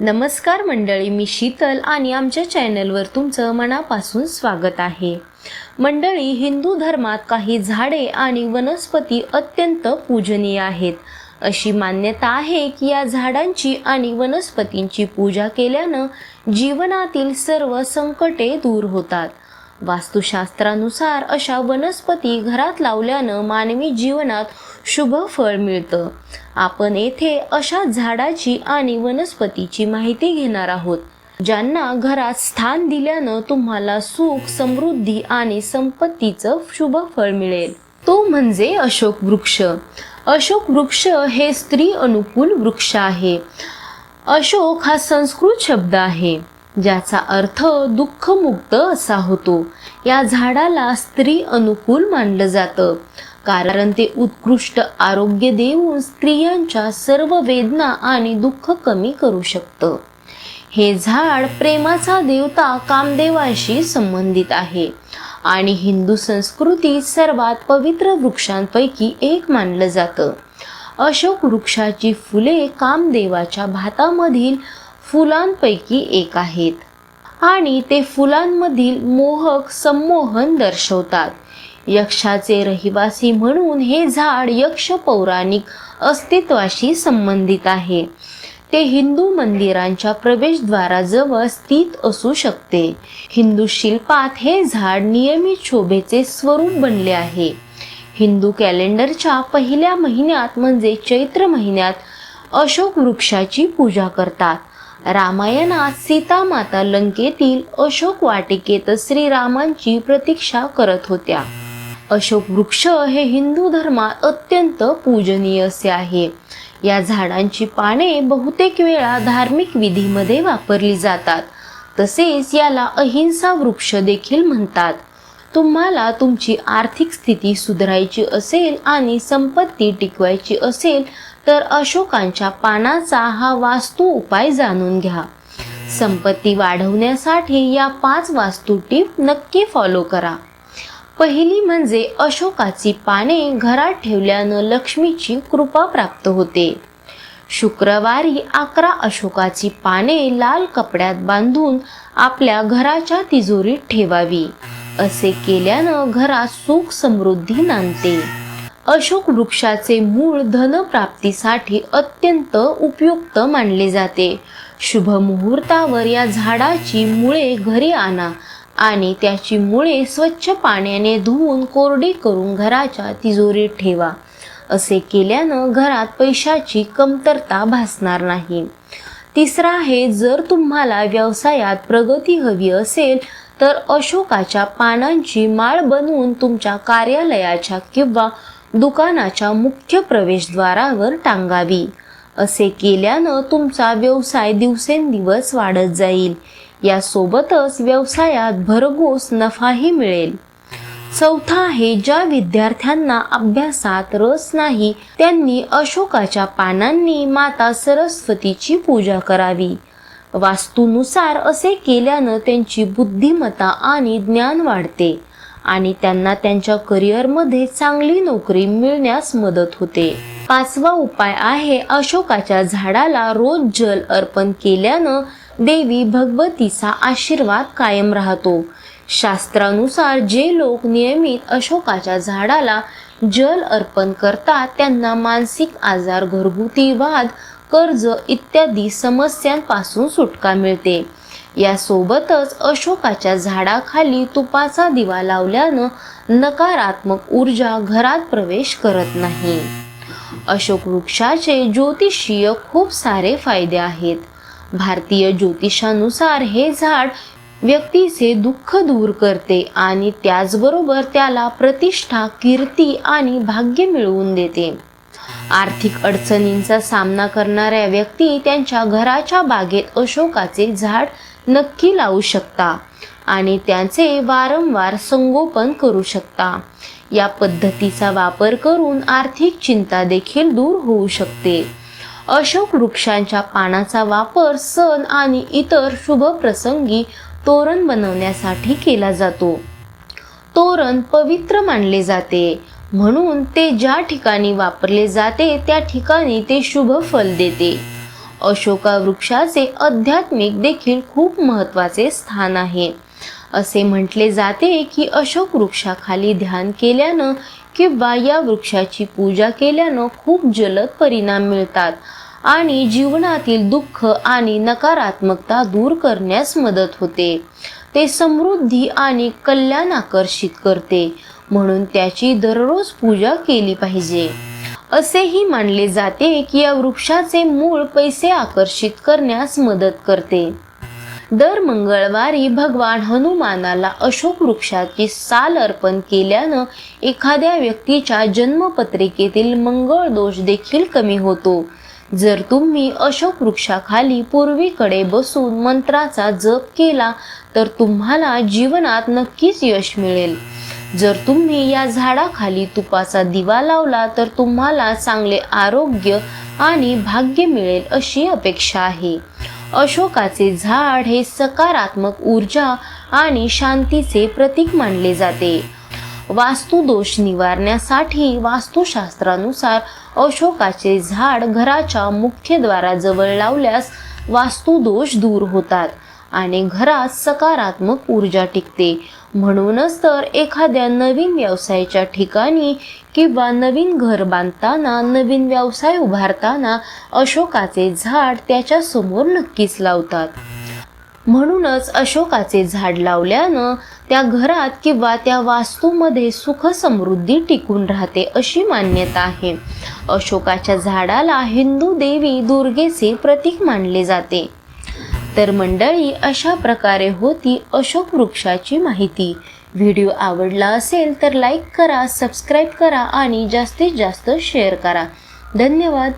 नमस्कार मंडळी मी शीतल आणि आमच्या चॅनलवर तुमचं मनापासून स्वागत आहे. मंडळी हिंदू धर्मात काही झाडे आणि वनस्पती अत्यंत पूजनीय आहेत. अशी मान्यता आहे की या झाडांची आणि वनस्पतींची पूजा केल्यानं जीवनातील सर्व संकटे दूर होतात. वास्तुशास्त्रानुसार अशा वनस्पती घरात लावल्यानं मानवी जीवनात शुभ फळ मिळतं. आपण येथे अशा झाडाची आणि वनस्पतीची माहिती घेणार आहोत ज्यांना घरात स्थान दिल्यानं तुम्हाला सुख समृद्धी आणि संपत्तीचं शुभ फळ मिळेल. तो म्हणजे अशोक वृक्ष. अशोक वृक्ष हे स्त्री अनुकूल वृक्ष आहे. अशोक हा संस्कृत शब्द आहे. ज्याचा अर्थ दुःखमुक्त असा होतो. या झाडाला स्त्री अनुकूल मानलं जातं. कारण ते उत्कृष्ट आरोग्य देऊन स्त्रियांच्या सर्व वेदना आणि दुःख कमी करू शकतं. हे झाड प्रेमाचा देवता कामदेवाशी संबंधित आहे. आणि हिंदू संस्कृतीत सर्वात पवित्र वृक्षांपैकी एक मानलं जातं. अशोक वृक्षाची फुले कामदेवाच्या भातामधील फुलांपैकी एक आहेत. आणि ते फुलांमधील मोहक संमोहन दर्शवतात. यक्षाचे रहिवासी म्हणून हे झाड यक्ष पौराणिक अस्तित्वाशी संबंधित आहे. ते हिंदू मंदिरांच्या प्रवेशद्वाराजवळ स्थित असू शकते. हिंदू शिल्पात हे झाड नियमित शोभेचे स्वरूप बनले आहे. हिंदू कॅलेंडरच्या पहिल्या महिन्यात म्हणजे चैत्र महिन्यात अशोक वृक्षाची पूजा करतात. रामायणात सीता माता लंकेतील अशोक वाटिकेत श्रीरामांची प्रतीक्षा करत होत्या. अशोक वृक्ष हे हिंदू धर्मात अत्यंत पूजनीय असे आहे. या झाडांची पाने बहुतेक वेळा धार्मिक विधीमध्ये वापरली जातात. तसेच याला अहिंसा वृक्ष देखील म्हणतात. तुम्हाला तुमची आर्थिक स्थिती सुधारायची असेल आणि संपत्ती टिकवायची असेल तर अशोकांच्या पानाचा हा वास्तू उपाय जाणून घ्या. संपत्ती वाढवण्यासाठी या पाच वास्तू टीप नक्की फॉलो करा. पहिली म्हणजे अशोकाची पाने घरात ठेवल्यानं लक्ष्मीची कृपा प्राप्त होते. शुक्रवारी अकरा अशोकाची पाने लाल कपड्यात बांधून आपल्या घराच्या तिजोरीत ठेवावी. असे केल्यानं घरात सुख समृद्धी नांदते. अशोक वृक्षाचे मूळ धनप्राप्तीसाठी अत्यंत उपयुक्त मानले जाते. शुभ मुहूर्तावर या झाडाची मुळे घरी आणा आणि त्याची मुळे स्वच्छ पाण्याने धुवून कोरडी करून घराच्या तिजोरीत ठेवा. असे केल्यानं घरात पैशाची कमतरता भासणार नाही. तिसरा आहे जर तुम्हाला व्यवसायात प्रगती हवी असेल तर अशोकाच्या पानांची माळ बनवून तुमच्या कार्यालयाच्या किंवा दुकानाच्या मुख्य प्रवेशद्वारावर टांगावी. असे केल्यानं तुमचा व्यवसाय दिवसेंदिवस वाढत जाईल. यासोबतच व्यवसायात भरघोस नफाही मिळेल. चौथा आहे ज्या विद्यार्थ्यांना अभ्यासात रस नाही त्यांनी अशोकाच्या पानांनी माता सरस्वतीची पूजा करावी. वास्तूनुसार असे केल्यानं त्यांची बुद्धिमत्ता आणि ज्ञान वाढते आणि त्यांना त्यांच्या करिअरमध्ये चांगली नोकरी मिळण्यास मदत होते. पाचवा उपाय आहे अशोकाच्या झाडाला रोज जल अर्पण केल्यानं देवी भगवतीचा आशीर्वाद कायम राहतो. शास्त्रानुसार जे लोक नियमित अशोकाच्या झाडाला जल अर्पण करतात त्यांना मानसिक आजार घरगुती वाद कर्ज इत्यादी समस्यांपासून सुटका मिळते. यासोबतच अशोकाच्या झाडाखाली तुपाचा दिवा लावल्यानं नकारात्मक ऊर्जा घरात प्रवेश करत नाही. अशोक वृक्षाचे ज्योतिषीय खूप सारे फायदे आहेत. भारतीय ज्योतिषानुसार हे झाड व्यक्तीचे दुःख दूर करते आणि त्याचबरोबर त्याला प्रतिष्ठा कीर्ती आणि भाग्य मिळवून देते. आर्थिक अडचणींचा सामना करणाऱ्या व्यक्ती त्यांच्या घराच्या बागेत अशोकाचे झाड नक्की लावू शकता आणि त्याचे वारंवार संगोपन करू शकता. या पद्धतीचा वापर करून आर्थिक चिंता देखील दूर होऊ शकते. अशोक वृक्षांच्या पानाचा वापर सण आणि इतर शुभ प्रसंगी तोरण बनवण्यासाठी केला जातो. तोरण पवित्र मानले जाते. म्हणून ते ज्या ठिकाणी वापरले जाते त्या ठिकाणी ते शुभ फल देते. अशोका वृक्षाचे आध्यात्मिक देखील खूप महत्त्वाचे स्थान आहे. असे म्हटले जाते की अशोक वृक्षाखाली ध्यान केल्यानं किंवा या वृक्षाची पूजा केल्यानं खूप जलद परिणाम मिळतात. आणि जीवनातील दुःख आणि नकारात्मकता दूर करण्यास मदत होते. ते समृद्धी आणि कल्याण आकर्षित करते म्हणून त्याची दररोज पूजा केली पाहिजे. असेही मानले जाते की या वृक्षाचे मूळ पैसे आकर्षित करण्यास मदत करते. दर मंगळवारी भगवान हनुमानाला अशोक वृक्षाची साल अर्पण केल्यानं एखाद्या व्यक्तीच्या जन्मपत्रिकेतील मंगळ दोष देखील कमी होतो. जर तुम्ही अशोक वृक्षाखाली पूर्वीकडे बसून मंत्राचा जप केला तर तुम्हाला जीवनात नक्कीच यश मिळेल. जर तुम्ही या झाडाखाली तुपाचा दिवा लावला तर तुम्हाला चांगले आरोग्य आणि भाग्य मिळेल अशी अपेक्षा आहे. अशोकाचे झाड हे सकारात्मक ऊर्जा आणि शांतीचे प्रतीक मानले जाते. वास्तुदोष निवारण्यासाठी वास्तुशास्त्रानुसार अशोकाचे झाड घराच्या मुख्य द्वाराजवळ लावल्यास वास्तुदोष दूर होतात आणि घरात सकारात्मक ऊर्जा टिकते. म्हणूनच तर एखाद्या नवीन व्यवसायाच्या ठिकाणी किंवा नवीन घर बांधताना नवीन व्यवसाय उभारताना अशोकाचे झाड त्याच्यासमोर नक्कीच लावतात. म्हणूनच अशोकाचे झाड लावल्यानं त्या घरात किंवा त्या वास्तूमध्ये सुख समृद्धी टिकून राहते अशी मान्यता आहे. अशोकाच्या झाडाला हिंदू देवी दुर्गेचे प्रतीक मानले जाते. तर मंडळी अशा प्रकारे होती अशोक वृक्षाची माहिती. व्हिडिओ आवडला असेल तर लाईक करा सबस्क्राईब करा आणि जास्तीत जास्त शेअर करा. धन्यवाद.